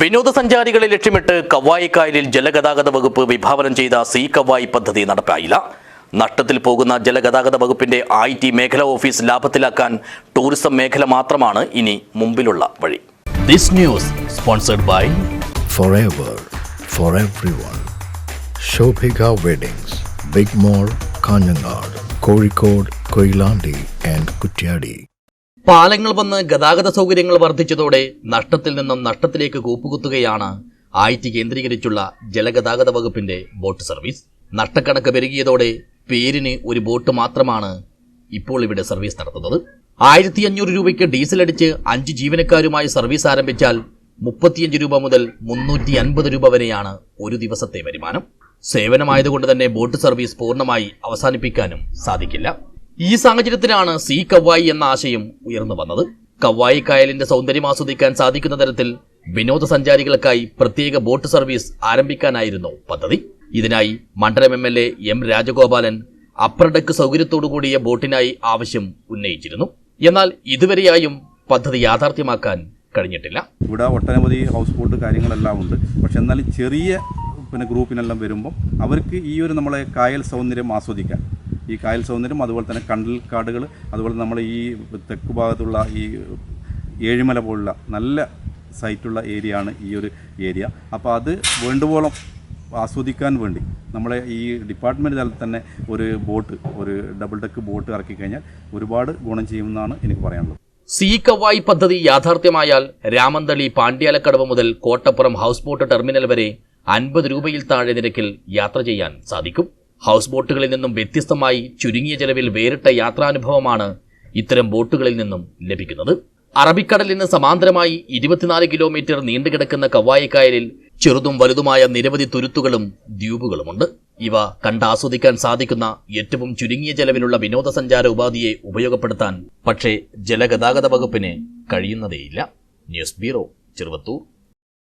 വിനോദസഞ്ചാരികളെ ലക്ഷ്യമിട്ട് കവായിക്കായലിൽ ജലഗതാഗത വകുപ്പ് വിഭാവനം ചെയ്ത സീ കവായി പദ്ധതി നടപ്പായില്ല നഷ്ടത്തിൽ പോകുന്ന ജലഗതാഗത വകുപ്പിന്റെ ഐ ടി മേഖല ഓഫീസ് ലാഭത്തിലാക്കാൻ ടൂറിസം മേഖല മാത്രമാണ് ഇനി മുമ്പിലുള്ള വഴി this news sponsored by for for everyone. Shobhika Weddings, Big mall Kanhangad Kozhikode Koilandi and Kutyadi. പാലങ്ങൾ വന്ന് ഗതാഗത സൗകര്യങ്ങൾ വർദ്ധിച്ചതോടെ നഷ്ടത്തിൽ നിന്നും നഷ്ടത്തിലേക്ക് കൂപ്പുകുത്തുകയാണ് ആയിറ്റി കേന്ദ്രീകരിച്ചുള്ള ജലഗതാഗത വകുപ്പിന്റെ ബോട്ട് സർവീസ്. നഷ്ടക്കണക്ക് പെരുകിയതോടെ പേരിന് ഒരു ബോട്ട് മാത്രമാണ് ഇപ്പോൾ ഇവിടെ സർവീസ് നടത്തുന്നത്. ആയിരത്തി അഞ്ഞൂറ് രൂപയ്ക്ക് ഡീസൽ അടിച്ച് അഞ്ച് ജീവനക്കാരുമായി സർവീസ് ആരംഭിച്ചാൽ മുപ്പത്തിയഞ്ച് രൂപ മുതൽ മുന്നൂറ്റി അൻപത് രൂപ വരെയാണ് ഒരു ദിവസത്തെ വരുമാനം. സേവനമായതുകൊണ്ട് തന്നെ ബോട്ട് സർവീസ് പൂർണമായി അവസാനിപ്പിക്കാനും സാധിക്കില്ല. ഈ സാഹചര്യത്തിലാണ് സി കവായി എന്ന ആശയം ഉയർന്നു വന്നത്. കവായി കായലിന്റെ സൗന്ദര്യം ആസ്വദിക്കാൻ സാധിക്കുന്ന തരത്തിൽ വിനോദസഞ്ചാരികൾക്കായി പ്രത്യേക ബോട്ട് സർവീസ് ആരംഭിക്കാനായിരുന്നു പദ്ധതി. ഇതിനായി മണ്ഡലം M L A M Rajagopalan upper deck deck സൗകര്യത്തോടുകൂടിയ ബോട്ടിനായി ആവശ്യം ഉന്നയിച്ചിരുന്നു. എന്നാൽ ഇതുവരെയായും പദ്ധതി യാഥാർത്ഥ്യമാക്കാൻ കഴിഞ്ഞിട്ടില്ല. ഇവിടെ ഒട്ടനവധി ഹൗസ് ബോട്ട് കാര്യങ്ങളെല്ലാം ഉണ്ട്. പക്ഷെ എന്നാലും ചെറിയ പിന്നെ ഗ്രൂപ്പിനെല്ലാം വരുമ്പം അവർക്ക് ഈ ഒരു നമ്മളെ കായൽ സൗന്ദര്യം ആസ്വദിക്കാൻ ഈ കായൽ സൗന്ദര്യം അതുപോലെ തന്നെ കണ്ടൽ കാടുകൾ അതുപോലെ നമ്മൾ ഈ തെക്ക് ഭാഗത്തുള്ള ഈ ഏഴിമല പോലുള്ള നല്ല സൈറ്റുള്ള ഏരിയ ആണ് ഈ ഒരു ഏരിയ. അപ്പോൾ അത് വേണ്ടുവോളം ആസ്വദിക്കാൻ വേണ്ടി നമ്മളെ ഈ ഡിപ്പാർട്ട്മെന്റ് തലത്തിൽ തന്നെ ഒരു ബോട്ട് ഒരു ഡബിൾ ഡെക്ക് ബോട്ട് ഇറക്കി കഴിഞ്ഞാൽ ഒരുപാട് ഗുണം ചെയ്യുമെന്നാണ് എനിക്ക് പറയാനുള്ളത്. സി കവായി പദ്ധതി യാഥാർത്ഥ്യമായാൽ രാമന്തളി പാണ്ഡ്യാലക്കടവ് മുതൽ കോട്ടപ്പുറം ഹൗസ് ബോട്ട് ടെർമിനൽ വരെ അൻപത് രൂപയിൽ താഴെ നിരക്കിൽ യാത്ര ചെയ്യാൻ സാധിക്കും. ഹൗസ് ബോട്ടുകളിൽ നിന്നും വ്യത്യസ്തമായി ചുരുങ്ങിയ ചെലവിൽ വേറിട്ട യാത്രാനുഭവമാണ് ഇത്തരം ബോട്ടുകളിൽ നിന്നും ലഭിക്കുന്നത്. അറബിക്കടലിന് സമാന്തരമായി ഇരുപത്തിനാല് കിലോമീറ്റർ നീണ്ടുകിടക്കുന്ന കവ്വായിക്കായലിൽ ചെറുതും വലുതുമായ നിരവധി തുരുത്തുകളും ദ്വീപുകളുമുണ്ട്. ഇവ കണ്ടാസ്വദിക്കാൻ സാധിക്കുന്ന ഏറ്റവും ചുരുങ്ങിയ ചെലവിലുള്ള വിനോദസഞ്ചാര ഉപാധിയെ ഉപയോഗപ്പെടുത്താൻ പക്ഷേ ജലഗതാഗത വകുപ്പിന് കഴിയുന്നതേയില്ല. News bureau Cheruvathur.